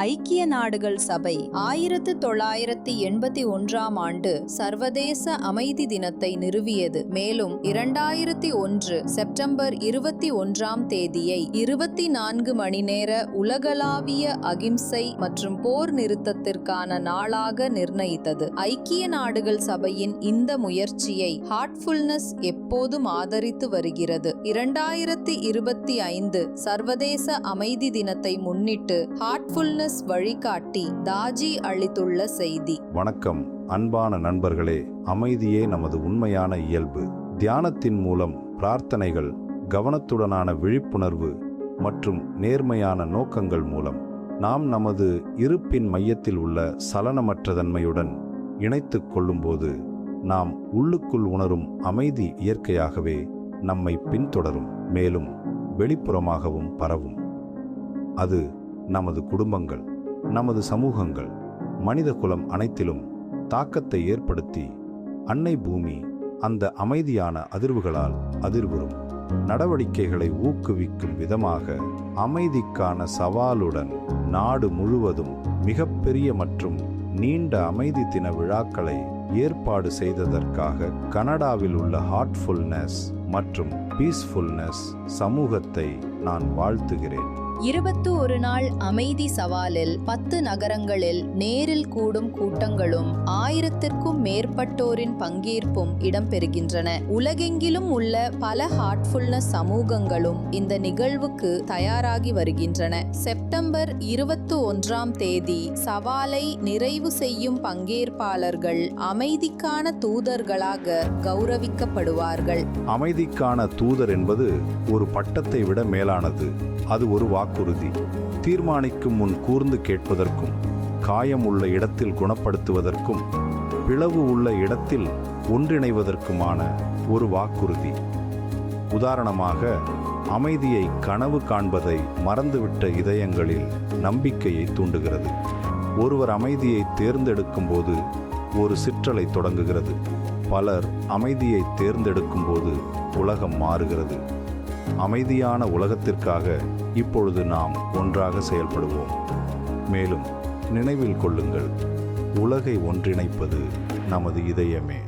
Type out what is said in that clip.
ஐக்கிய நாடுகள் சபை ஆயிரத்து தொள்ளாயிரத்தி எண்பத்தி ஒன்றாம் ஆண்டு சர்வதேச அமைதி தினத்தை நிறுவியது. மேலும் இரண்டாயிரத்தி ஒன்று செப்டம்பர் இருபத்தி ஒன்றாம் தேதியை இருபத்தி நான்கு மணி நேர உலகளாவிய அகிம்சை மற்றும் போர் நிறுத்தத்திற்கான நாளாக நிர்ணயித்தது. ஐக்கிய நாடுகள் சபையின் இந்த முயற்சியை ஹார்ட்ஃபுல்னஸ் எப்போதும் ஆதரித்து வருகிறது. இரண்டாயிரத்தி இருபத்தி ஐந்து சர்வதேச அமைதி தினத்தை முன்னிட்டு ஹார்ட்ஃபுல்னஸ் வழிகாட்டி தாஜி அளித்துள்ள செய்தி. வணக்கம் அன்பான நண்பர்களே. அமைதியே நமது உண்மையான இயல்பு. தியானத்தின் மூலம் பிரார்த்தனைகள் கவனத்துடனான விழிப்புணர்வு மற்றும் நேர்மையான நோக்கங்கள் மூலம் நாம் நமது இருப்பின் மையத்தில் உள்ள சலனமற்ற தன்மையுடன் கொள்ளும்போது நாம் உள்ளுக்குள் உணரும் அமைதி இயற்கையாகவே நம்மை பின்தொடரும் மேலும் வெளிப்புறமாகவும் பரவும். அது நமது குடும்பங்கள் நமது சமூகங்கள் மனித குலம் அனைத்திலும் தாக்கத்தை ஏற்படுத்தி அன்னை பூமி அந்த அமைதியான அதிர்வுகளால் அதிர்வுறும். நடவடிக்கைகளை ஊக்குவிக்கும் விதமாக அமைதிக்கான சவாலுடன் நாடு முழுவதும் மிகப்பெரிய மற்றும் நீண்ட அமைதி தின விழாக்களை ஏற்பாடு செய்ததற்காக கனடாவில் உள்ள ஹார்ட்ஃபுல்னஸ் மற்றும் பீஸ்ஃபுல்னஸ் சமூகத்தை நான் வாழ்த்துகிறேன். இருபத்து ஒரு நாள் அமைதி சவாலில் பத்து நகரங்களில் நேரில் கூடும் கூட்டங்களும் ஆயிரத்திற்கும் மேற்பட்டோரின் பங்கேற்பும் இடம்பெறுகின்றன. உலகெங்கிலும் உள்ள பல ஹார்ட்ஃபுல்னஸ் சமூகங்களும் இந்த நிகழ்வுக்கு தயாராகி வருகின்றன. செப்டம்பர் இருபத்து ஒன்றாம் தேதி சவாலை நிறைவு செய்யும் பங்கேற்பாளர்கள் அமைதிக்கான தூதர்களாக கௌரவிக்கப்படுவார்கள். அமைதிக்கான தூதர் என்பது ஒரு பட்டத்தை விட மேலானது. அது ஒரு வாக்குறுதி தீர்மானிக்கும் முன் கூர்ந்து கேட்பதற்கும் காயம் உள்ள இடத்தில் குணப்படுத்துவதற்கும் பிளவு உள்ள இடத்தில் ஒன்றிணைவதற்குமான ஒரு வாக்குறுதி. உதாரணமாக அமைதியை கனவு காண்பதை மறந்துவிட்ட இதயங்களில் நம்பிக்கையை தூண்டுகிறது. ஒருவர் அமைதியை தேர்ந்தெடுக்கும் போது ஒரு சிற்றலை தொடங்குகிறது. பலர் அமைதியை தேர்ந்தெடுக்கும் போது உலகம் மாறுகிறது. அமைதியான உலகத்திற்காக இப்பொழுது நாம் ஒன்றாக செயல்படுவோம். மேலும் நினைவில் கொள்ளுங்கள் உலகை ஒன்றிணைப்பது நமது இதயமே.